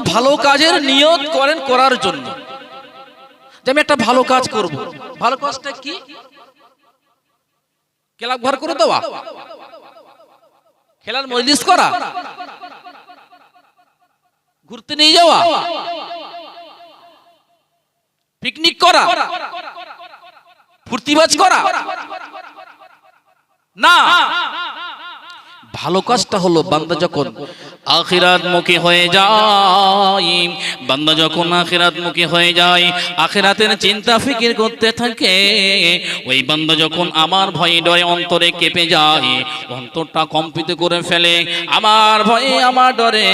ভালো কাজের নিয়ত করেন করার জন্য। যে আমি একটা ভালো কাজ করব। ভালো কাজটা কি? ক্লাব ঘর করে দেওয়া। খেলার মজলিস করা। ঘুরতে নিয়ে যাওয়া। পিকনিক করা। ফুর্তিবাজ করা। না। ভালো কাজটা হলো বান্দা যখন আখিরাত মুখী হয়ে যায়, বান্দা যখন আখিরাত মুখী হয়ে যায়, আখিরাতের চিন্তা ফিকির করতে থাকে, ওই বান্দা যখন আমার ভয়ে ডরে অন্তরে কেঁপে যায়, অন্তরটা কম্পিত করে ফেলে, আমার ভয়ে আমার ডরে,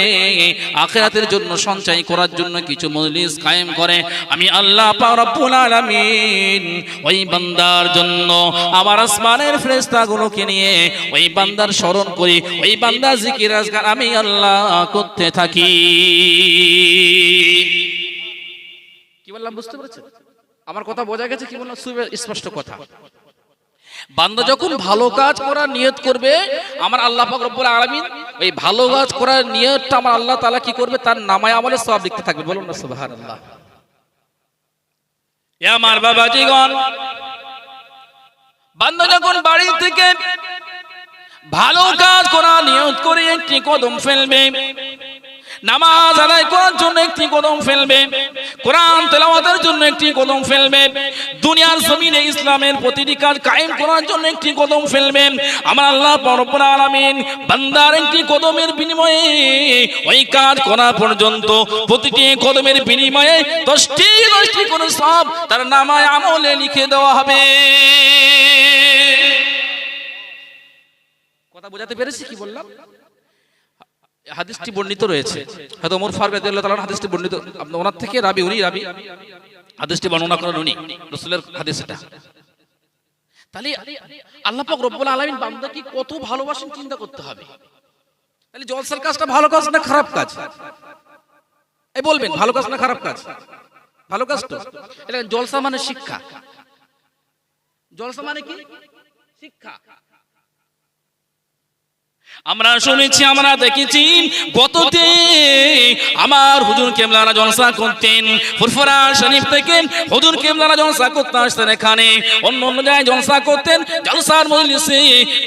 আখিরাতের জন্য সঞ্চয় করার জন্য কিছু মজলিস কায়েম করে, আমি আল্লাহ রব্বুল আলামিন ওই বান্দার জন্য আমার আসমানের ফেরেশতাগুলোকে নিয়ে ওই বান্দার স্মরণ করি। ওই বান্দার জিকির আজকার আমি আল্লাহ করতে থাকি। কি বললাম, বুঝতে পেরেছেন? আমার কথা বোঝা গেছে, কি বললাম? স্পষ্ট কথা। বান্দা যখন ভালো কাজ করার নিয়ত করবে, আমার আল্লাহ পাক রব্বুল আলামিন ওই ভালো কাজ করার নিয়তটা আমার আল্লাহ তাআলা কি করবে? তার নামায় আমলে সব লিখতে থাকবে। বলুন না, সুবহানাল্লাহ। আমার বাবাজিগণ, বান্দা যখন বাড়ি থেকে ভালো কাজ করা, নিয়ত করে একটি কদম ফেলবে। নামাজ আদায় করার জন্য একটি কদম ফেলবে। কোরআন তেলাওয়াতের জন্য একটি কদম ফেলবে। দুনিয়ার জমিনে ইসলামের প্রতিটি কাজ কায়েম করার জন্য একটি কদম ফেলবে। আমার আল্লাহ রব্বুল আলামিন বান্দার একটি কদমের বিনিময়ে ওই কাজ করা পর্যন্ত প্রতিটি কদমের বিনিময়ে দশটি দশটি করে সব তার নামায় আমলে লিখে দেওয়া হবে। কথা বোঝাতে পেরেছি? কি বললাম? হাদিসটি বর্ণিত রয়েছে। হয়তো ওমর ফারুক রাদিয়াল্লাহু তাআলা হাদিসটি বর্ণিত। আপনি ওনার থেকে রাবি উনি রাবি। হাদিসটি বর্ণনা করেন উনি রাসূলের হাদিস এটা। তাহলে আল্লাহ পাক রব্বুল আলামিন বান্দাকে কত ভালোবাসেন চিন্তা করতে হবে। তাহলে জলসার কাজটা ভালো কাজ না খারাপ কাজ? এই বলবেন ভালো কাজ না খারাপ কাজ? ভালো কাজ তো। এটা জলসা মানে শিক্ষা। জলসা মানে কি? শিক্ষা। আমরা শুনেছি, আমরা দেখেছি, গততে আমার হুজুর কেমলারা জলসা করতেন, ফুরফুরা শরীফ থেকে হুজুর কেমলারা জলসা করতে আসতেন এখানে। অন্য অন্য জায়গায় জলসা করতেন, জলসার মজলিসে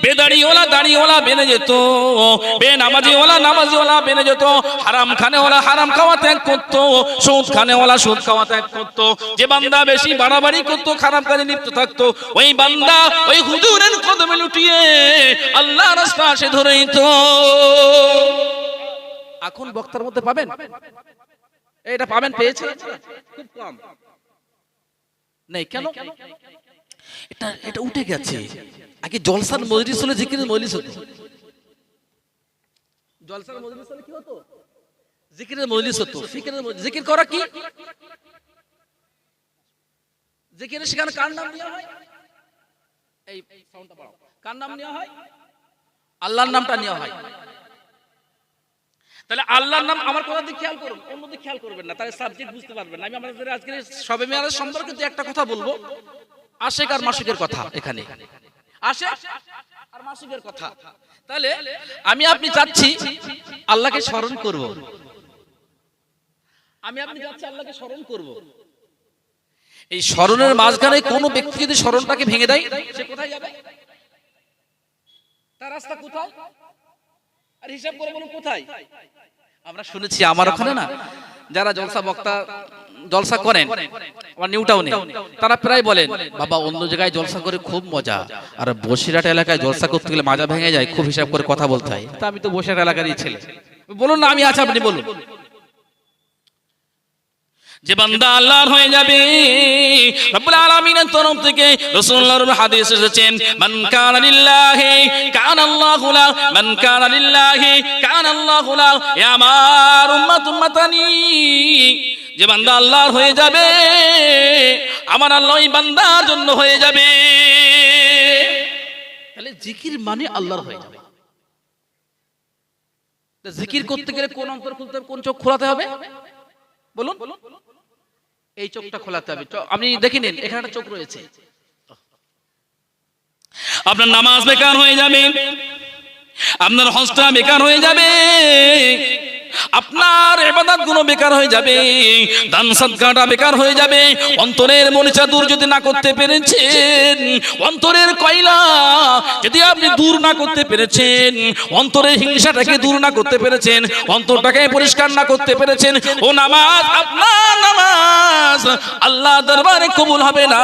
বেদাড়িওয়ালা, দাড়িওয়ালা বেনে যেত বে নামাজিওয়ালা নামাজিওয়ালা বেনে যেত হারাম খানেওয়ালা হারাম খাওয়া ত্যাগ করতো সুদ খানেওয়ালা সুদ খাওয়া ত্যাগ করতো। যে বান্দা বেশি বাড়াবাড়ি করতো খারাপ কাজে লিপ্ত থাকতো, ওই বান্দা ওই হুজুরের কদমে লুটিয়ে আল্লাহ রাস্তা সে ধরেই তো এখন বক্তার মধ্যে পাবেন? এটা পাবেন পেয়েছে খুব কম। নেই কেন? এটা এটা উঠে গেছে। আগে জলসার মজলিস হলে জিকিরের মজলিস হতো। জলসার মজলিস হলে কি হতো? জিকিরের মজলিস হতো। ফিকিরের মজলিস জিকির করা কি? জিকিরের সেখানে কার নাম নেওয়া হয়? এই সাউন্ডটা বাড়াও। কার নাম নেওয়া হয়? আল্লাহর নামটা নেওয়া হয়। তাহলে আল্লাহর নাম আমার কথা দিকে খেয়াল করুন, অন্য দিকে খেয়াল করবেন না, তাহলে সাবজেক্ট বুঝতে পারবেন আমি আমাদের আজকে সবে মেয়ারের সম্পর্কে দু একটা কথা বলব। আশেক আর মাসিকের কথা এখানে। আশেক আর মাসিকের কথা। তাহলে আমি আপনি চাচ্ছি আল্লাহকে স্মরণ করব। আমি আপনি যাচ্ছি, আল্লাহকে স্মরণ করব। এই স্মরণের মাঝখানে কোনো ব্যক্তি যদি স্মরণটাকে ভেঙে দেয়, সে কোথায় যাবে? তার রাস্তা কোথায়? আর হিসাব করে বলুন কোথায়? আমরা শুনেছি আমার ওখানে না, যারা জলসা বক্তা জলসা করেন, আমার নিউ টাউনে তারা প্রায় বলেন, বাবা, অন্য জায়গায় জলসা করে খুব মজা, আর বসিরাট এলাকায় জলসা করতে গেলে মাজা ভেঙে যায়, খুব হিসাব করে কথা বলতে হয়। তা আমি তো বসিরহাট এলাকারই ছেলে। বলুন না, আমি আছি, আপনি বলুন। যে বান্দা আল্লাহর হয়ে যাবে। রব্বুল আলামিনের তরফ থেকে রাসূলুল্লাহর হাদিস এসেছেন, মান কানা লিল্লাহি, কানা আল্লাহু লা, মান কানা লিল্লাহি, কানা আল্লাহু লা এ আমার উম্মত উম্মতানি। যে বান্দা আল্লাহর হয়ে যাবে, আমার আল্লাহ ওই বান্দার জন্য হয়ে যাবে। তাহলে জিকির মানে আল্লাহর হয়ে যাবে। জিকির করতে গেলে কোন অন্তর খুলতে হবে, কোন চোখ খোলাতে হবে? বলুন। এই চোখটা খোলাতে হবে। চ- আপনি দেখে নিন এখানে একটা চোখ রয়েছে। আপনার নামাজ বেকার হয়ে যাবে। আপনার হজটা বেকার হয়ে যাবে। আপনার ইবাদতগুলো বেকার হয়ে যাবে, দান সদকাটা বেকার হয়ে যাবে। অন্তরের মনিচা দূর যদি না করতে পেরেছেন, অন্তরের কয়লা যদি আপনি দূর না করতে পেরেছেন, অন্তরের হিংসাটাকে দূর না করতে পেরেছেন, অন্তরটাকে পরিষ্কার না করতে পেরেছেন, ও নামাজ, আপনার নামাজ আল্লাহ দরবারে কবুল হবে না।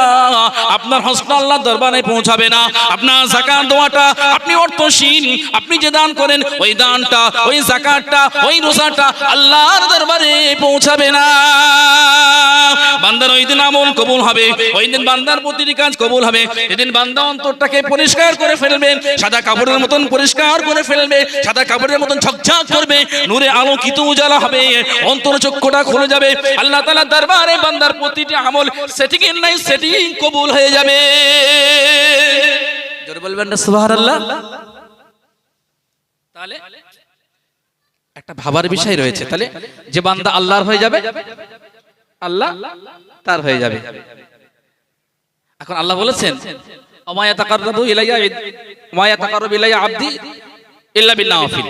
আপনার হস্ত আল্লাহ দরবারে পৌঁছাবে না। আপনার জাকাত দেওয়াটা আপনি অর্থশীল আপনি যে দান করেন, ওই দানটা, ওই জাকাতটা, ওই রোজাটা আল্লাহর দরবারে পৌঁছাবে না। বান্দার ওই দিন আমল কবুল হবে, ওই দিন বান্দার প্রতিটি কাজ কবুল হবে। এদিন বান্দা অন্তরটাকে পরিষ্কার করে ফেলবে, সাদা কাপড়ের মতন পরিষ্কার করে ফেলবে, সাদা কাপড়ের মতন ঝকঝক করবে, নূরে আলোকিত উজালা হবে, অন্তর চক্ষুটা খুলে যাবে। আল্লাহ তাআলা দরবারে বান্দার প্রতিটি আমল সেটিং নাই সেটিং কবুল হয়ে যাবে। জোরে বলবেন না, সুবহানাল্লাহ? তাহলে একটা ভাবার বিষয় রয়েছে। তাহলে যে বান্দা আল্লাহর হয়ে যাবে আল্লাহ তার হয়ে যাবে। এখন আল্লাহ বলেছেন অমায়া তাকাররাবু ইলাইয়া অমায়া তাকাররাবু ইলাইয়া আবদি ইল্লা বিন্নাফিল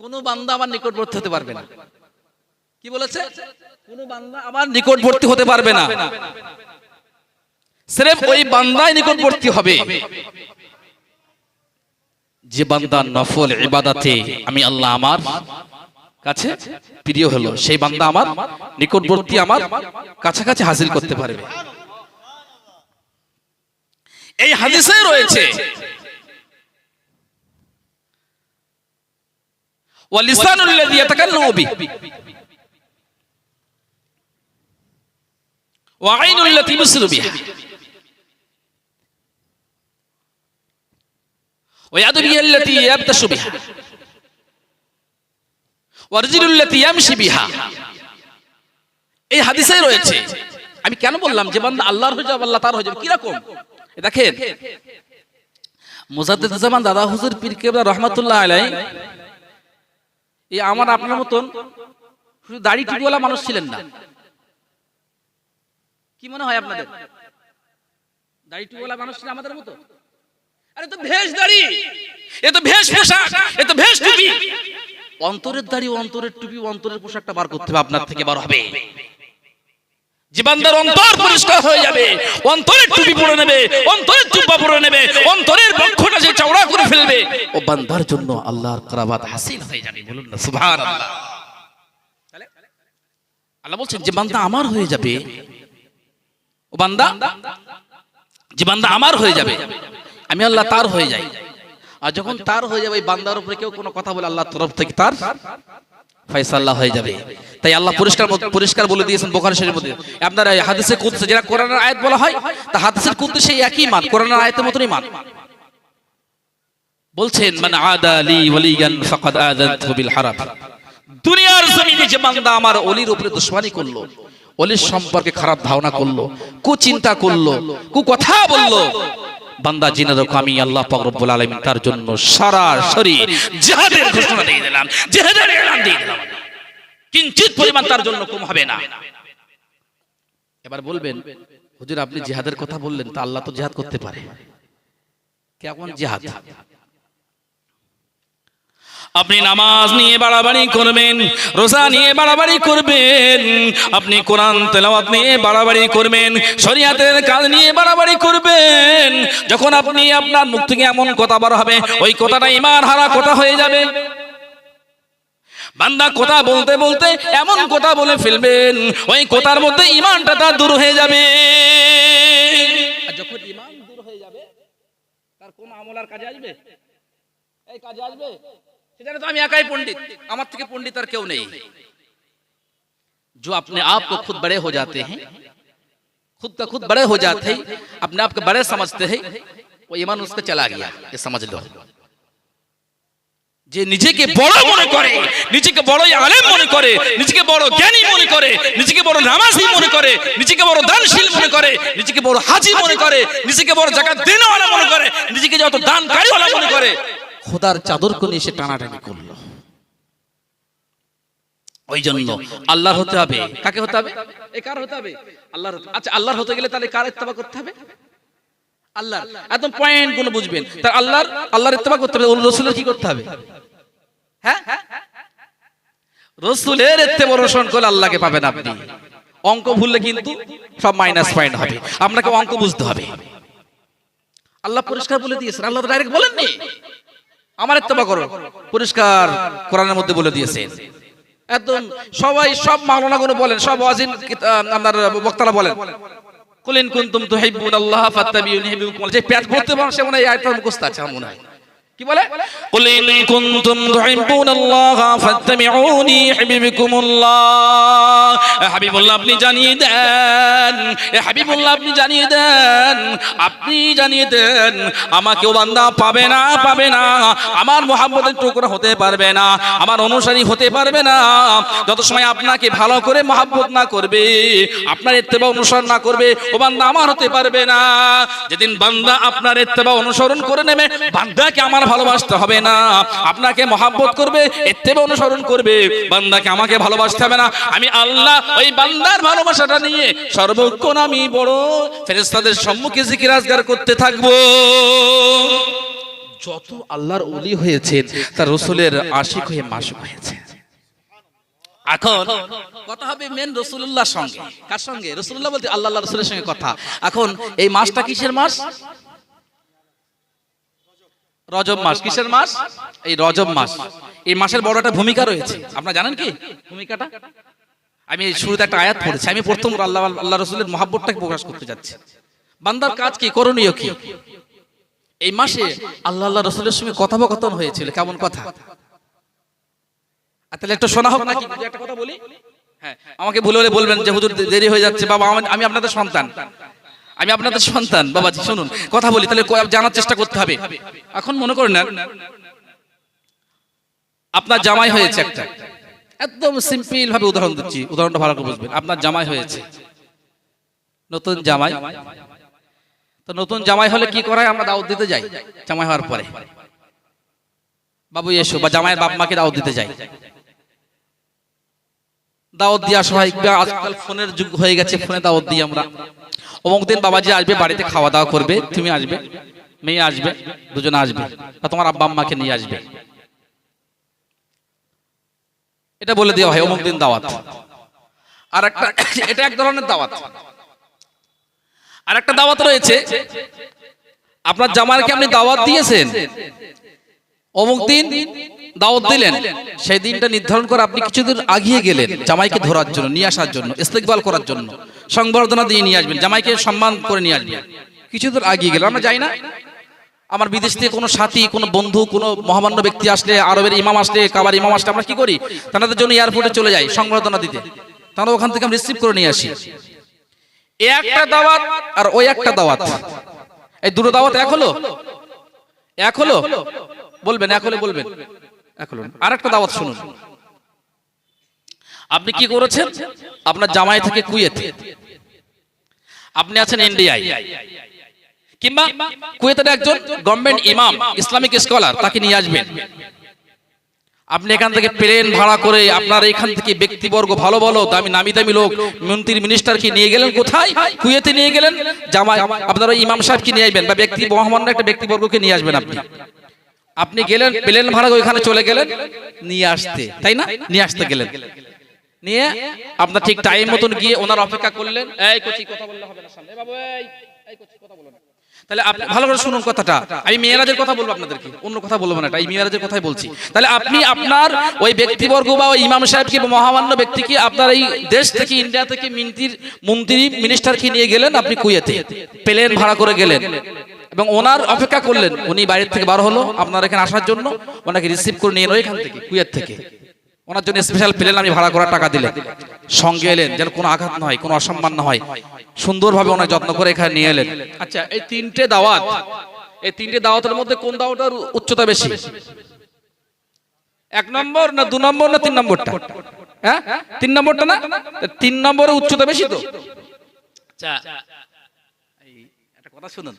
কোন বান্দা আমার নিকটবর্তী হতে পারবে না। কি বলেছে? কোন বান্দা আমার নিকটবর্তী হতে পারবে না। সিরেফ ওই বান্দাই নিকটবর্তী হবে। যে বান্দা নফল ইবাদাতে আমি আল্লাহ আমার কাছে প্রিয় হলো, সেই বান্দা আমার নিকটবর্তী আমার কাছাকাছি হাজির করতে পারবে। এই হাদিসে রয়েছে, ওয়ালিসানুল লাযী ইয়াতাকাল্লামু বি, ওয়া আইনুল লাতী ইবসিরু বিহা ويد بها التي يبتش بها ورجل التي يمشي بها এই হাদিসে রয়েছে আমি কেন বললাম যে বান্দা আল্লাহর হয়ে যাবে আল্লাহ তার হয়ে যাবে কিরকম এ দেখেন মুজাদ্দিদ জামান দাদা হুজুর পীর কেবলা রহমাতুল্লাহ আলাই এই আমার আপনার মতন শুধু দাড়ি টুপিওয়ালা মানুষ ছিলেন না কি মনে হয় আপনাদের দাড়ি টুপিওয়ালা মানুষ ছিলেন আমাদের মতো অন্তরের দাড়ি অন্তরের টুপি অন্তরের পোশাকটা বার করতে হবে, আপনার থেকে বার হবে। জীবানদার অন্তর পরিষ্কার হয়ে যাবে, অন্তরের টুপি পরে নেবে, অন্তরের চুপা পরে নেবে, অন্তরের বক্ষটা যে চওড়া করে ফেলবে, ও বান্দার জন্য আল্লাহর করাবাত হাসিল হয়ে যাবে, বলুন না, সুবহানাল্লাহ। আল্লাহ বলছেন, যে বান্দা আমার হয়ে যাবে, ও বান্দা, যে বান্দা আমার হয়ে যাবে আমি আল্লাহ তার হয়ে যাই। আর যখন তার হয়ে যাবে বান্দার উপরে কেউ কোনো কথা বলে আল্লাহর তরফ থেকে তার হয়ে যাবে। তাই আল্লাহ বলে দিয়েছেন বোখারি মধ্যে। হাদিসে যেটা কোরআনের আয়াত বলা হয়, তা হাদিসের সেই একই মান, কোরআনের আয়াতের মান। বলছেন মানে আদালি ওয়ালিয়ান ফাকাদ আযানতু বিল হারাম। দুনিয়ার জমিনে যে বান্দা আমার অলির উপরে দুশমনি করল, অলির সম্পর্কে খারাপ ধারণা করল, কুচিন্তা করল কু কথা বলল বান্দা জিনে দেখো আমি আল্লাহ রব্বুল আলামিন তার জন্য সারা শরীর জিহাদের ঘোষণা দিয়ে দিলাম। জিহাদের এলান দিয়ে দিলাম কিঞ্চিত পরিমাণ তার জন্য কম হবে না। এবার বলবেন, হুজুর, আপনি জিহাদের কথা বললেন, তা আল্লাহ তো জিহাদ করতে পারে। কেমন জিহাদ? আপনি নামাজ নিয়ে বাড়াবাড়ি করবেন, রোজা নিয়ে বাড়াবাড়ি করবেন, আপনি কোরআন তেলাওয়াত নিয়ে বাড়াবাড়ি করবেন, শরিয়াতের কাজ নিয়ে বাড়াবাড়ি করবেন, যখন আপনি আপনার মুখ থেকে এমন কথা বার হবে, ওই কথাটা ইমান হারা কথা হয়ে যাবে। বান্দা কথা বলতে বলতে এমন কথা বলে ফেলবেন, ওই কথার মধ্যে ইমানটা তার দূর হয়ে যাবে। যখন ইমান দূর হয়ে যাবে, তার কোন আমল আর কাজে আসবে? এই কাজে আসবে? সেখানে তো আমি একাই पंडित আমার থেকে पंडित আর কেউ নেই जो अपने आप को खुद बड़े हो जाते हैं खुद का खुद बड़े हो जाते हैं अपने आप को बड़े समझते हैं वो ईमान उसका चला गया ये समझ लो যে নিজেকে বড় মনে করে নিজেকে বড় আলেম মনে করে নিজেকে বড় জ্ঞানী মনে করে নিজেকে বড় নামাজি মনে করে নিজেকে বড় দানশীল মনে করে নিজেকে বড় হাজি মনে করে নিজেকে বড় জাকাত দেনওয়ালা মনে করে নিজেকে যত দানকারীওয়ালা মনে করে খোদার চাদরকে নিয়ে সে টানাটানি করল। ওই জন্য আল্লাহর হতে হবে। কাকে হতে হবে? কার হতে হবে? আল্লাহর আচ্ছা আল্লাহর হতে গেলে তাহলে কার ইত্তেবা করতে হবে? আল্লাহ একদম পয়েন্টগুলো বুঝবেন। তার আল্লাহর আল্লাহর ইত্তেবা করতে হবে। রসুলের কি করতে হবে? হ্যাঁ? রসুলের এত্তেবা অনুসরণ করলে আল্লাহকে পাবেন আপনি। অঙ্ক ভুললে কিন্তু সব মাইনাস পয়েন্ট হবে। আপনাকে অঙ্ক বুঝতে হবে। আল্লাহ পরিষ্কার বলে দিয়েছেন। আল্লাহ ডাইরেক্ট বলেননি। আমার তবা করো। পরিষ্কার কোরআনের মধ্যে বলে দিয়েছেন একদম সবাই সব মাওলানাগুলো বলেন, সব ওয়াজিন আপনার বক্তারা বলেন। কুলিন কুনতুম তুহিব্বুনাল্লাহ ফাত্তাবিউনি হিবুকুম যে পেট ভরতে পারে, সে মনে হয় আয়াতটা মুখস্থ আছে, আমার মনে হয়। কি বলে قل إن كنتم تحبون الله فاتبعوني يحببكم الله হাবিবুল্লাহ আপনি জানিয়ে দেন এ হাবিবুল্লাহ আপনি জানিয়ে দেন আপনি জানিয়ে দেন আমাকেও বান্দা পাবে না পাবে না আমার মোহাম্মদের টুকরো হতে পারবে না আমার অনুসারী হতে পারবে না যত সময় আপনাকে ভালো করে মহাব্বত না করবে আপনার ইত্তেবা অনুসরণ না করবে ও বান্দা আমার হতে পারবে না যেদিন বান্দা আপনার ইত্তেবা অনুসরণ করে নেবে বান্দাকে আমার ভালোবাসতে হবে না। আপনাকে মহাব্বত করবে ইত্তেবা অনুসরণ করবে। বান্দাকে আমাকে ভালোবাসতে হবে না। আমি আল্লাহ ওই বান্দার ভালোবাসাটা নিয়ে সর্বক্ষণ আমি বড় ফেরেশতাদের সম্মুখে জিকির আজগার করতে থাকব। যত আল্লাহর ওলি হয়েছেন, তার রসুলের আশিক হয়ে মাসুক হয়েছে। এখন কথা হবে মেন রসুল্লাহর সঙ্গে। কার সঙ্গে? রসুল্লাহ বলতে আল্লাহ রসুলের সঙ্গে কথা। এখন এই মাসটা কিসের মাস? রজব মাস কিসের মাস? এই রজব মাস। এই মাসের বড় একটা ভূমিকা রয়েছে। আপনারা জানেন কি? ভূমিকাটা? আমি এই শুরুতে একটা আয়াত পড়েছি। আমি প্রথম আল্লাহ আল্লাহ রসুলের মহাব্বতটাকে প্রকাশ করতে যাচ্ছি। বান্দার কাজ কি? করণীয় কি? এই মাসে আল্লাহ আল্লাহ রসুলের সঙ্গে কথোপকথন হয়েছিল। কেমন কথা? তাহলে একটু শোনা হোক নাকি? একটা কথা বলি? হ্যাঁ। আমাকে ভুলে বলবেন যে হুজুর দেরি হয়ে যাচ্ছে। বাবা আমি আপনাদের সন্তান। আমি আপনাদের সন্তান, বাবাজি, শুনুন, কথা বলি, তাহলে জানার চেষ্টা করতে হবে। এখন মনে করেন না, আপনার জামাই হয়েছে একটা। একদম সিম্পল ভাবে উদাহরণ দিচ্ছি, উদাহরণটা ভালো করে বুঝবেন। আপনার জামাই হয়েছে। নতুন জামাই। তো নতুন জামাই হলে কি করা হয় আমরা দাওয়াত দিতে যাই, জামাই হওয়ার পরে। বাবু এসো, বা জামাইয়ের বাপ মাকে দাওয়াত দিতে যাই। দাওয়াত দিয়ে আসা হয় আজকাল ফোনের যুগ হয়ে গেছে, ফোনে দাওয়াত দিই আমরা। অমুক দিন বাবাজি আসবে বাড়িতে খাওয়া দাওয়া করবে তুমি আসবে মেয়ে আসবে দুজন আসবে বা তোমার আব্বা আম্মাকে নিয়ে আসবে। এটা বলে দেওয়া হয় অমুক দিন দাওয়াত। আর একটা এটা এক ধরনের দাওয়াত। আর একটা দাওয়াত রয়েছে আপনার জামাইকে আপনি দাওয়াত দিয়েছেন অমুক দিন দাওয়াত দিলেন। সেই দিনটা নির্ধারণ করে আপনি কিছুদিন আগিয়ে গেলেন জামাইকে ধরার জন্য, নিয়ে আসার জন্য, ইস্তেকবাল করার জন্য। সংবর্ধনা দিয়ে নিয়ে আসবেন, জামাইকে সম্মান করে নিয়ে আসবেন। কিছুদিন আগিয়ে গেলেন, আমরা যাই না? আমার বিদেশ থেকে কোনো সাথী, কোনো বন্ধু, কোনো মহামান্য ব্যক্তি আসলে, আরবের ইমাম আসলে, কাবার ইমাম আসলে, আমরা কি করি? তাদের জন্য এয়ারপোর্টে চলে যাই, সংবর্ধনা দিতে। তারা ওখান থেকে আমরা রিসিভ করে নিয়ে আসি। একটা দাওয়াত আর ওই একটা দাওয়াত। এই দুটো দাওয়াত এক হলো? এক হলো? বলবেন, এক বলবেন। হলো আর একটা দাওয়াত শুনুন। আপনি কি করেছেন? আপনার জামাই থেকে কুয়েতে। আপনি আছেন ইন্ডিয়ায়। কিংবা কুয়েতের একজন গভর্নমেন্ট ইমাম, ইসলামিক স্কলার, তাকে নিয়ে আসবেন। আপনি এখান থেকে প্লেন ভাড়া করে আপনার এখান থেকে ব্যক্তিবর্গ, ভালো ভালো, দামি, নামি, দামি লোক, মন্ত্রী মিনিস্টারকে নিয়ে গেলেন কোথায়? কুয়েতে নিয়ে গেলেন। জামাই, আপনারা ইমাম সাহেবকে নিয়ে আসবেন বা ব্যক্তি, মহামান্য একটা ব্যক্তিবর্গকে নিয়ে আসবেন আপনি। আপনি গেলেন প্লেন ভাড়া ওইখানে চলে গেলেন নিয়ে আসতে তাই না? নিয়ে আসতে গেলেন। নিয়ে আপনার ঠিক টাইম মতন গিয়ে ওনার অপেক্ষা করলেন। এই কচি কথা বললে হবে না সামনে। বাবু এই এই কচি কথা বলো না। তাহলে আপনি ভালো করে শুনুন কথাটা। আমি মেয়েরাজের কথা বলব আপনাদেরকে অন্য কথা বলব না এটা এই মেয়েরাজের কথাই বলছি। তাহলে আপনি আপনার ওই ব্যক্তিবর্গ বা ওই ইমাম সাহেবকে মহামান্য ব্যক্তিকে আপনার এই দেশ থেকে ইন্ডিয়া থেকে মন্ত্রীর মন্ত্রী মিনিস্টারকে নিয়ে গেলেন আপনি কুয়েতে। প্লেন ভাড়া করে গেলেন। এবং ওনার অপেক্ষা করলেন। উনি বাইরের থেকে বার হলো, আপনার এখানে আসার জন্য। ওনাকে রিসিভ করে নিয়ে এলো এখান থেকে, কুয়েত থেকে। ওনার জন্য স্পেশাল প্লেন আমি ভাড়া করার টাকা দিলেন। সঙ্গে এলেন, যেন কোনো আঘাত না হয়, কোনো অসম্মান না হয়। সুন্দরভাবে ওনার যত্ন করে এখানে নিয়ে এলেন। আচ্ছা এই তিনটে দাওয়াত, এই তিনটে দাওয়াতের মধ্যে কোন দাওয়াটার উচ্চতা বেশি? এক নম্বর না দু নম্বর না তিন নম্বরটা? হ্যাঁ? তিন নম্বরটা না? তিন নম্বরের উচ্চতা বেশি তো। আচ্ছা একটা কথা শুনুন।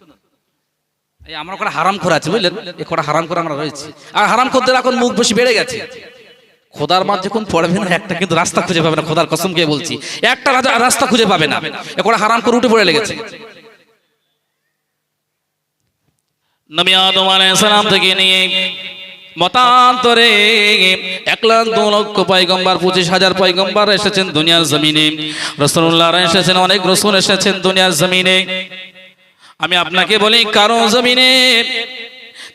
আমরা কটা হারাম খোর আছে, বুঝলেন? কটা হারাম করে আমরা রয়েছি। আর হারাম এখন মুখ বেড়ে গেছে। খোদার যখন পড়বে না, একটা কিন্তু রাস্তা খুঁজে পাবে না, খোদার কসম কে বলছি। একটা রাস্তা খুঁজে পাবে না। এ হারাম করে উঠে পড়ে লেগেছে। নবী আদম আলাইহিস সালাম থেকে নিয়ে মতান্তরে এক দু লক্ষ পঁচিশ হাজার পয়গম্বর এসেছেন দুনিয়ার জমিনে। রসুল্লাহ এসেছেন, অনেক রসুল এসেছেন দুনিয়ার জমিনে। আমি আপনাকে বলি কারও জমিনে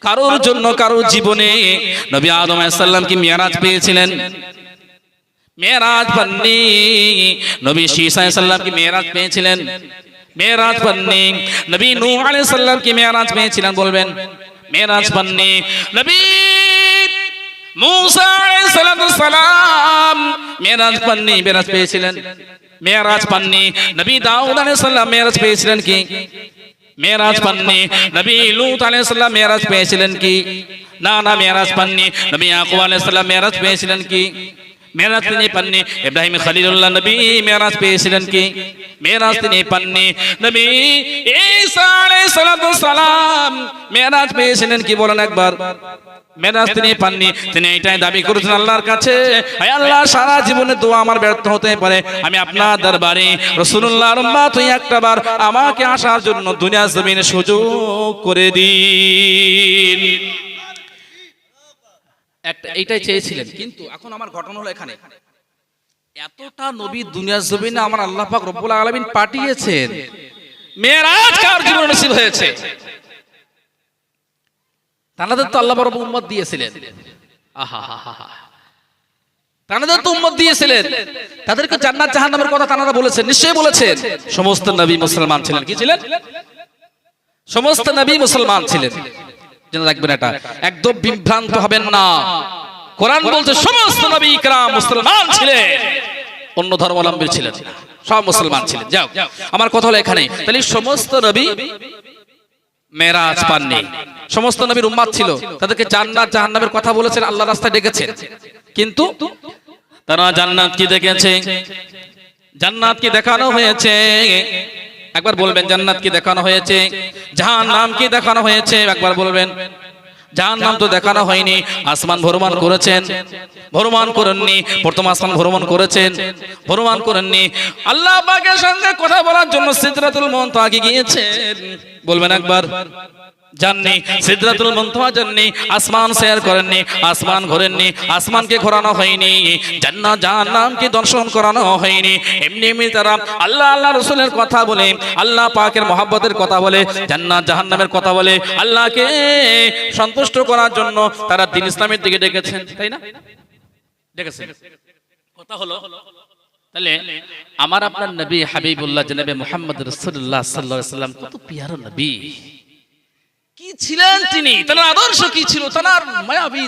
কারোর জন্য কারোর জীবনে নবী আদম সাল্লাম কি মেয়ারাজ পেয়েছিলেন। মেয়েরাজ পাননি নবী শীসা সাল্লাম কি মেয়েরাজ পেয়েছিলেন। মেয়েরাজ পাননি নবী নূহ আলাইহিস সালাম কি মেয়েরাজ পেয়েছিলেন বলবেন। মেয়েরাজ পাননি নবী মুসা আলাইহিস সালাম মেয়েরাজ পাননি মেয়েরাজ পেয়েছিলেন। মেয়েরাজ পাননি নবী দাউদ আলাইহিস সালাম মেয়েরাজ পেয়েছিলেন কি? মেরাজ পাননি নবী লূত আলাইহিস সালাম মেরাজ পেয়েছিলেন কি না না মেরাজ পাননি নবী ইয়াকুব আলাইহিস সালাম মেরাজ পেয়েছিলেন কি মেরাজ তিনি পাননি। ইব্রাহিম খলিলুল্লাহ নবী মেরাজ পেয়েছিলেন কি? মেরাজ তিনি পাননি। নবী ঈসা আলাইহিস সালাতু সালাম মেরাজ পেয়েছিলেন কি বলেন একবার? মেরাজ তিনি পাননি। তিনি এটাই দাবি করেছেন আল্লাহর কাছে। হে আল্লাহ সারা জীবনে দোয়া আমার ব্যর্থ হতে পারে। আমি আপনার দরবারে রাসূলুল্লাহর উম্মত হই একটাবার আমাকে আসার জন্য দুনিয়া জমিনে সুযোগ করে দিন। একটা এইটাই চেয়েছিলেন। কিন্তু এখন আমার ঘটনা হলো এখানে। এতটা নবী দুনিয়ার জমিনে আমার আল্লাহ পাক রব্বুল আলামিন পাঠিয়েছেন। মেরাজ কার জীবনে নসিব হয়েছে? তানাদের তো আল্লাহ রব উম্মত দিয়েছিলেন। আহা হা হা হা। তানাদের তো উম্মত দিয়েছিলেন। তাদেরকে জান্নাত জাহান্নামের কথা তানারা বলেছেন নিশ্চয়ই বলেছেন। সমস্ত নবী মুসলমান ছিলেন। কি ছিলেন? সমস্ত নবী মুসলমান ছিলেন। জেনে রাখবেন এটা। একদম বিভ্রান্ত হবেন না। কোরআন বলছে সমস্ত নবী ইকরাম মুসলমান ছিলেন। অন্য ধর্মাবলম্বী ছিলেন সব মুসলমান ছিলেন। যাও। আমার কথা হলো এখানে। তাহলে সমস্ত নবী মেরাজ পাননি। সমস্ত নবীর উম্মাদ ছিল। তাদেরকে জান্নাত জাহান্নামের কথা বলেছেন আল্লাহ রাস্তায় ডেকেছেন। কিন্তু তারা জান্নাত কি দেখেছে? জান্নাত কি দেখানো হয়েছে? একবার বলবেন, জান্নাত কি দেখানো হয়েছে? জাহান নাম কি দেখানো হয়েছে? একবার বলবেন জাহান নাম তো দেখানো হয়নি। আসমান ভ্রমণ করেছেন, ভ্রমণ করেননি। প্রথম আসমান ভ্রমণ করেছেন, ভ্রমণ করেননি। আল্লাহ সঙ্গে কথা বলার জন্য সিদ্ধাতুল মন তো আগে গিয়েছেন। বলবেন একবার। জাননি সিদরাতুল মুনতাহা জাননি আসমান শেয়ার করেননি আসমান ঘোরেননি আসমানকে ঘোরানো হয়নি জান্নাত জাহান্নামকে দর্শন করানো হয়নি। এমনি এমনি তারা আল্লাহ আল্লাহ রসুলের কথা বলে আল্লাহ পাকের মহাব্বতের কথা বলে জান্নাত জাহান্নামের কথা বলে আল্লাহকে সন্তুষ্ট করার জন্য তারা দিন ইসলামের দিকে ডেকেছেন তাই না? ডেকেছেন। কথা হলো তাহলে আমার আপনার নবী হাবিবুল্লাহ জনাবে মোহাম্মদ রসুল্লাহ সাল্লাহ সাল্লাম কত পিয়ারো নবী। কি ছিলেন তিনি? তার আদর্শ কি ছিল? তার মায়াবী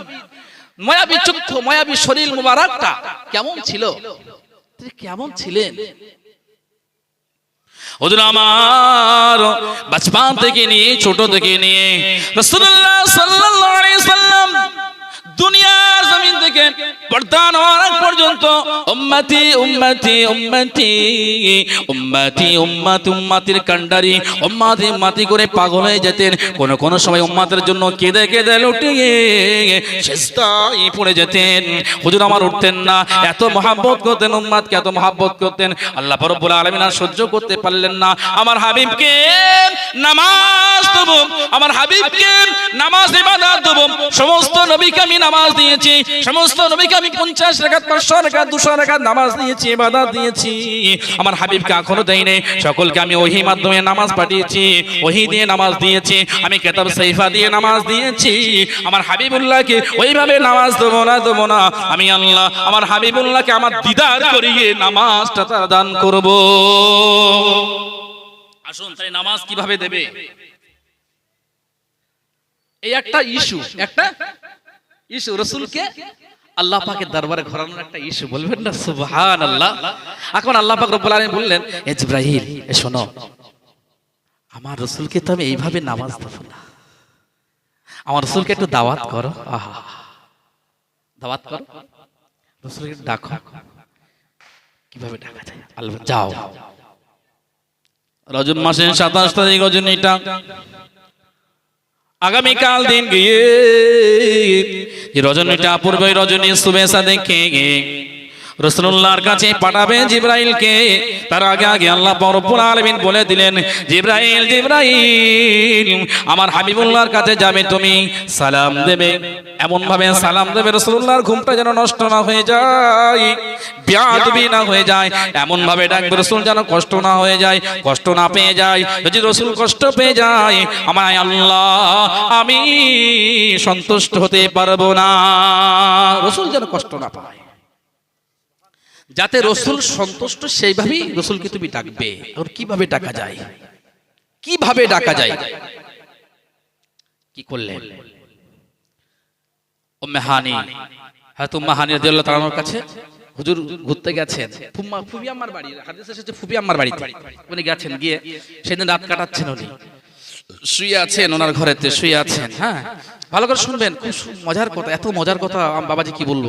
মায়াবী চক্ষু, মায়াবী শরীর মুবারকটা কেমন ছিল? তিনি কেমন ছিলেন? হুজুর আমার বাচপান থেকে নিয়ে, ছোট থেকে নিয়ে, রাসূলুল্লাহ সাল্লাল্লাহু আলাইহি দুনিয়ার জমিন থেকে বর্তমান হওয়ার আগ পর্যন্ত উম্মতি উম্মতি উম্মতি উম্মতি, উম্মত, উম্মাতির কান্ডারি উম্মাতি উম্মাতি করে পাগল হয়ে যেতেন। কোন কোন সময় উম্মাতের জন্য কেঁদে কেঁদে লুটিয়ে শেষদাই পড়ে যেতেন। হুজুর আমার উঠতেন না। এত মহাব্বত করতেন উম্মাদকে এত মহাব্বত করতেন। আল্লাহ রব্বুল আলামিন আর সহ্য করতে পারলেন না। আমার হাবিবকে নামাজ দেবো, আমার হাবিবকে নামাজ ইবাদত দেবো। সমস্ত নবীকে আমি নামাজ দিয়েছি। সমস্ত নবীকে আমি পঞ্চাশ রেখাত, পাঁচশো রেখাত, দুশো রেখাত নামাজ দিয়েছি, ইবাদত দিয়েছি। আমার হাবিবকে এখনও দেয়নি। সকলকে আমি ওহি মাধ্যমে নামাজ পাঠিয়েছি, ওহি দিয়ে নামাজ দিয়েছি। আমি কেতাব সাইফা দিয়ে নামাজ দিয়েছি। আমার হাবিবুল্লাহকে ওইভাবে নামাজ দেবো না দেবো না। আমি আল্লাহ, আমার হাবিবুল্লাহকে আমার দিদার করিয়ে নামাজটা দান করব। আসুন তাই নামাজ কীভাবে দেবে? এই একটা ইস্যু, একটা ইস্যু রসুলকে আল্লাহ পাকের দরবারে ঘোরানোর একটা ইস্যু বলবেন না? সুবহান আল্লাহ এখন আল্লাহ পাক রব্বুল আলামিন বললেন এ জিব্রাহিল এ শোনো আমার রসুলকে তো আমি এইভাবে নামাজ দেবো না। আমার রসুলকে একটু দাওয়াত করো। আহা। দাওয়াত করো। রসুলকে ডাকো। কীভাবে ডাকা যায়? আল্লাহ যাও। রজন মাসের সাতাশ তারিখ রজনীটা। আগামীকাল দিন গিয়ে রজনীটা পূর্বে রজনী শুভেচ্ছা দেখে রসুল্লাহর কাছে পাঠাবে জিব্রাইলকে। তার আগে আগে আল্লাহ রব্বুল আলামিন বলে দিলেন, জিব্রাইল জিব্রাইল, আমার হাবিবুল্লাহর কাছে যাবে তুমি। সালাম দেবে। এমন ভাবে সালাম দেবে রসুল্লাহর ঘুমটা যেন নষ্ট না হয়ে যায়, বিয়াদবি না হয়ে যায়। এমন ভাবে ডাকবে রসুল যেন কষ্ট না হয়ে যায়, কষ্ট না পেয়ে যায়। যদি রসুল কষ্ট পেয়ে যায় আমার আল্লাহ, আমি সন্তুষ্ট হতে পারব না। রসুল যেন কষ্ট না পায়। যাতে রসুল সন্তুষ্ট সেইভাবেই রসুলকে তুমি ডাকবে। আর কীভাবে ডাকা যায়? কীভাবে ডাকা যায়? কি করলেন? ও মেহানি হয়তো মাহানি রাদিয়াল্লাহু তাআলার কাছে হুজুর ঘুরতে গেছেন। ফুবি আমার বাড়ি হাদিস এসেছে ফুবি আমার বাড়িতে। উনি গেছেন গিয়ে সেদিন রাত কাটাচ্ছেন উনি। শুয়ে আছেন ওনার ঘরেতে শুয়ে আছেন হ্যাঁ। ভালো করে শুনবেন খুব মজার কথা এত মজার কথা বাবাজি কি বলব?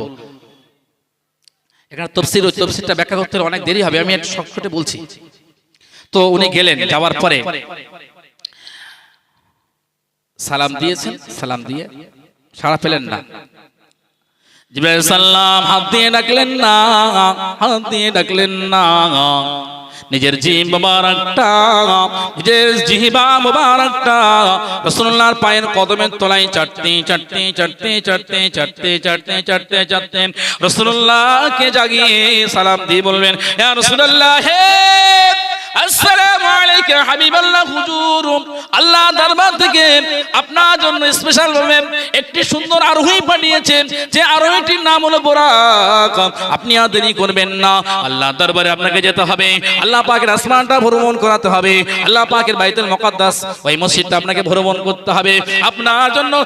এখানে তফসিল ওই তফসিলটা ব্যাখ্যা করতে অনেক দেরি হবে, আমি একটা সংক্ষেপে বলছি। তো উনি গেলেন, যাওয়ার পরে সালাম দিয়েছেন, সালাম দিয়ে সাড়া পেলেন না। জিব্রাইল সাল্লাম হাত দিয়ে ডাকলেন না, হাত দিয়ে ডাকলেন না। নিজের জিম মোবারকটা, নিজের জিহিবা মোবারকটা। রাসূলুল্লাহর পায়ের কদমের তলায় চাটতে চাটতে চাটতে চাটতে চাটতে চাটতে চাটতে চাটতে রাসূলুল্লাহকে জাগিয়ে সালাম দিয়ে বলবেন রাসূলুল্লাহ, হে আল্লাহ আপনার জন্য আপনি করবেন না। আল্লাহ দরবারে আপনাকে যেতে হবে। আল্লাহ পাকের আসমানটা ভ্রমণ করাতে হবে। আল্লাহ পাকের বাইতুল মুকাদ্দাস ওই মসজিদটা আপনাকে ভ্রমণ করতে হবে। আপনার জন্য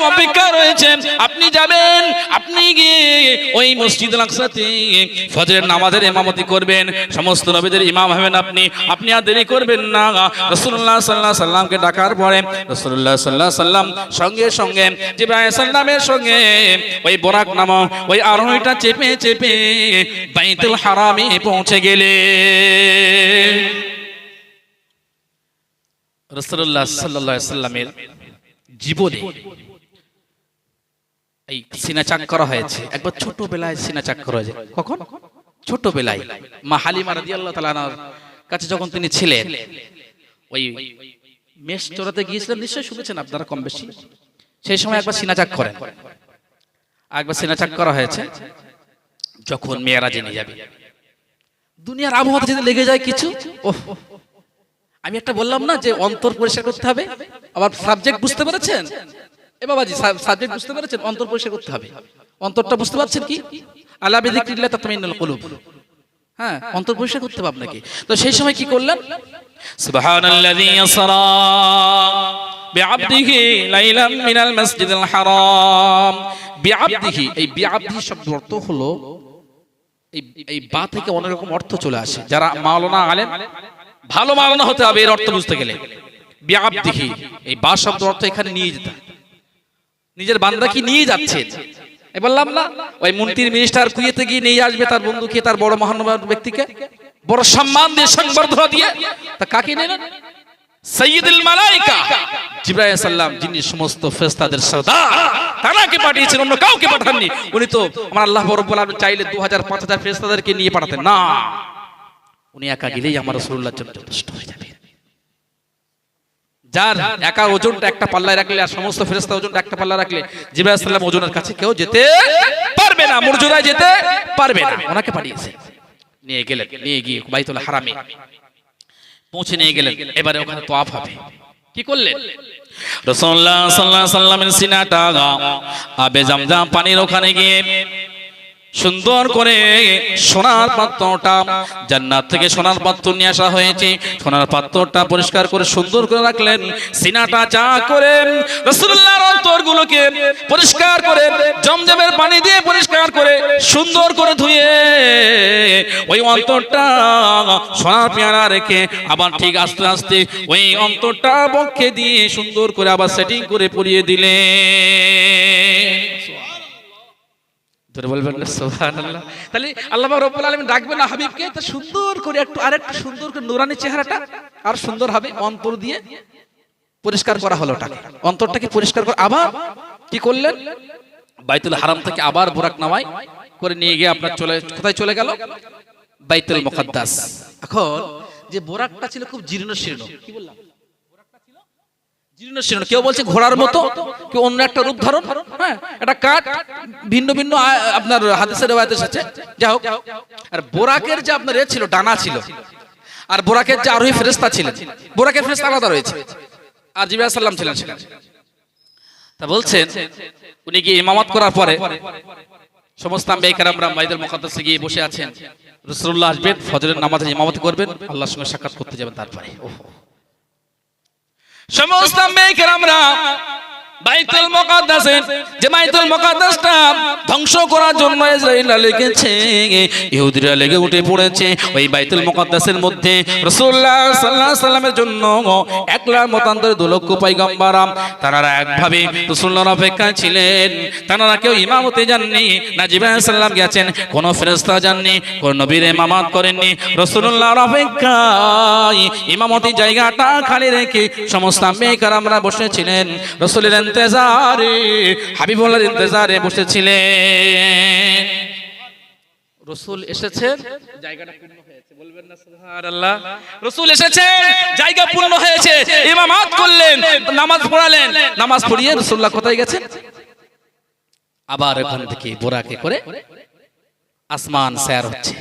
অপেক্ষা রয়েছেন। আপনি যাবেন, আপনি গিয়ে ওই মসজিদ আকসাতে ফজরের নামাজের ইমামতি করবেন। সমস্ত নবীদের ইমাম হবেন আপনি। আপনি আর দেরি করবেন না। রাসূলুল্লাহ সাল্লাল্লাহু আলাইহি সাল্লামকে ডাকার পরে রাসূলুল্লাহ সাল্লাল্লাহু আলাইহি সাল্লাম সঙ্গে সঙ্গে জিবরাইল সাল্লামের সঙ্গে ওই বরাক নামক ওই আরোহীটা চেপে চেপে বাইতুল হারামে পৌঁছে গেলে। রাসূলুল্লাহ সাল্লাল্লাহু আলাইহি সাল্লামের জীবনে এই সিনা চাক করা হয়েছে। একবার ছোটবেলায় সিনা চাক করা হয়েছে। কখন? ছোটবেলায়। মা হালিমা রাদিয়াল্লাহু তাআলার কাছে যখন তিনি ছিলেন, ওই মেষ চড়াতে গিয়েছিলেন, নিশ্চয়ই শুনেছেন আপনারা কম বেশি সেই সময় একবার সিনা চাক করেন। একবার সিনা চাক করা হয়েছে, যখন মেয়েরা জেনে যাবে। দুনিয়ার আবহাওয়াতে যদি লেগে যায় কিছু, ওহ। আমি একটা বললাম না যে অন্তর পরিষ্কার করতে হবে? আবার সাবজেক্ট বুঝতে পেরেছেন? এ বাবাজি সাবজেক্ট বুঝতে পেরেছেন? অন্তর পরিষ্কার করতে হবে। অন্তরটা বুঝতে পারছেন কি? আল্লাহ বিযিকরিল্লাহ তাতমাইন্নুল কুলুব। হ্যাঁ অন্তর পরিষ্কার করতে হবে আপনাকে। তো সেই সময় কি করলেন? সুবহানাল্লাযী ইয়াসরা বিআবদিহি লাইলাম মিনাল মাসজিদিল হারাম। বিআবদিহি, এই বিআবদিহি শব্দের অর্থ হলো, এই এই বা থেকে অনেক রকম অর্থ চলে আসে। যারা মাওলানা আলেম, ভালো মাওলানা হতে হবে এর অর্থ বুঝতে গেলে। বিআবদিহি, এই বা শব্দ অর্থ এখানে নিয়ে যেতে। নিজের বান্দা কি নিয়ে যাচ্ছে এ বললাম না ওই মন্ত্রীর মিনিস্টার কুয়েতে গিয়ে নিয়ে আসবে তার বন্ধুকে তার বড় মহানুভাব ব্যক্তিকে। বড় সম্মান দিয়ে সংবর্ধনা দিয়ে। তা কাকে সৈয়দুল মালাইকা। সাল্লাম যিনি সমস্ত ফেরেশতাদের সর্দার তানাকে পাঠিয়েছেন অন্য কাউকে পাঠাননি। উনি তো আমার আল্লাহ রব্বুল আলামিন চাইলে 2000 5000 ফেরেশতাদেরকে নিয়ে পাঠাতেন। না উনি একা গেলেই আমার রাসূলুল্লাহর জন্য যথেষ্ট হয়ে যাবে যার একা ওজনটা একটা পাল্লায় রাখলে আর সমস্ত ফেরেশতা ওজনটা একটা পাল্লা রাখলে সাল্লাম ওজনের কাছে কেউ যেতে পারবে না মর্যাদায় যেতে পারবে না। ওনাকে পাঠিয়েছে। নিয়ে গেলেন, নিয়ে গিয়ে বাইতুল হারামে পৌঁছে নিয়ে গেলেন। এবারে ওখানে তোয়াফ হবে। কি করলেন? রাসূলুল্লাহ সাল্লাল্লাহু আলাইহি সাল্লামের সিনাটা আবে জামজাম পানির ওখানে গিয়ে সুন্দর করে সোনার পাত্রটা জান্নাত থেকে সোনার পাত্র নিয়ে আসা হয়েছে। সোনার পাত্রটা পরিষ্কার করে সুন্দর করে রাখলেন। সিনাটা চা করে রাসূলুল্লাহর অন্তরগুলোকে পরিষ্কার করে, জমজমের পানি দিয়ে পরিষ্কার করে, সুন্দর করে ধুয়ে ওই অন্তরটা সোনার পেয়ারা রেখে আবার ঠিক আস্তে আস্তে ওই অন্তরটা বক্ষে দিয়ে সুন্দর করে আবার সেটিং করে পরিয়ে দিলেন। চেহারাটা আর সুন্দর অন্তর দিয়ে পরিষ্কার করা পরিষ্কার করে আবার কি করলেন? বাইতুল হারাম থেকে আবার বোরাক নামায় করে নিয়ে গিয়ে আপনার চলে কোথায় চলে গেল? বাইতুল মুকাদ্দাস। এখন যে বোরাকটা ছিল খুব জীর্ণ শীর্ণ কি বললাম? কেউ ঘোড়ার মতো, কেউ অন্য একটা রূপ ধারণ হ্যাঁ এটা কাঠ, ভিন্ন ভিন্ন আপনার যাই হোক, আর বোরাকের যে আপনার এ ছিল ছিল, আর বোরাকের আরোহী ফেরেস্তা ছিলেন, বোরাকের ফেরেস্তা আলাদা রয়েছে, আর সাল্লাম ছিলেন সেখানে। তা বলছেন, উনি গিয়ে ইমামত করার পরে, সমস্ত মুকাদ্দাসে গিয়ে বসে আছেন রাসূলুল্লাহ আসবেন, ফজরের নামাজে ইমামত করবেন, আল্লাহর সঙ্গে সাক্ষাৎ করতে যাবেন তারপরে। সমস্ত আম্বেকারামরা বাইতুল মুকাদ্দাসে যে বাইতুল মুকাদ্দাসটা ধ্বংস করার জন্য ইসরায়েলরা লেগেছে। ইহুদিরা লেগে উঠে পড়েছে। ওই বাইতুল মুকাদ্দাসের মধ্যে রাসূলুল্লাহ সাল্লাল্লাহু আলাইহি জন্য এক লাখ মতান্তরে দু লক্ষ পয়গম্বর। তারা একভাবে রাসূলুল্লাহর অপেক্ষায় ছিলেন। তারা কেউ ইমামতে যাননি না জিবরাইল সাল্লাম গেছেন, কোন ফেরেশতা যাননি কোন নবীর ইমামত করেননি। রাসূলুল্লাহর অপেক্ষায় ইমামতি জায়গাটা খালি রেখে সমস্ত আম্বেকার আমরা বসেছিলেন। রসুলের ইন্তেজারে হাবিবুল্লাহর ইন্তেজারে বসেছিলেন। রসুল এসেছেন জায়গাটা পূর্ণ হয়েছে। বলবেন না সুবহানাল্লাহ। রসুল এসেছেন জায়গা পূর্ণ হয়েছে ইমামাত করলেন নামাজ পড়ালেন। নামাজ পড়িয়ে রসুল্লাহ কোথায় গেছেন? আবার ওখান থেকে বোরাকে করে আসমান স্যার হচ্ছে।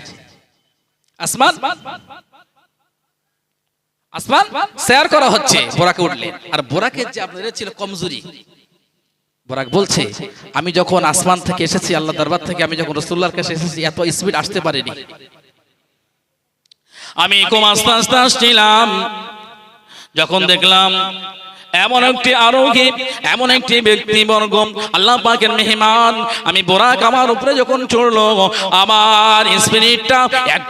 আসমান? আসমান শেয়ার করা হচ্ছে, বোরাকে উঠলেন আর বোরাকের যে আপনাদের ছিল কমজোরি। বোরাক বলছে, আমি যখন আসমান থেকে এসেছি আল্লাহ দরবার থেকে, আমি যখন রসুল্লাহর কাছে এসেছি, এত স্পিড আসতে পারিনি। আমি খুব আস্তে আস্তে আসছিলাম, যখন দেখলাম, এমন একটি আরোহী, এমন একটি ব্যক্তিবর্গ, আল্লাহ পাকের মেহমান, আমি বোরাক আমার উপরে যখন চড়লো, আমার স্পিরিটটা এক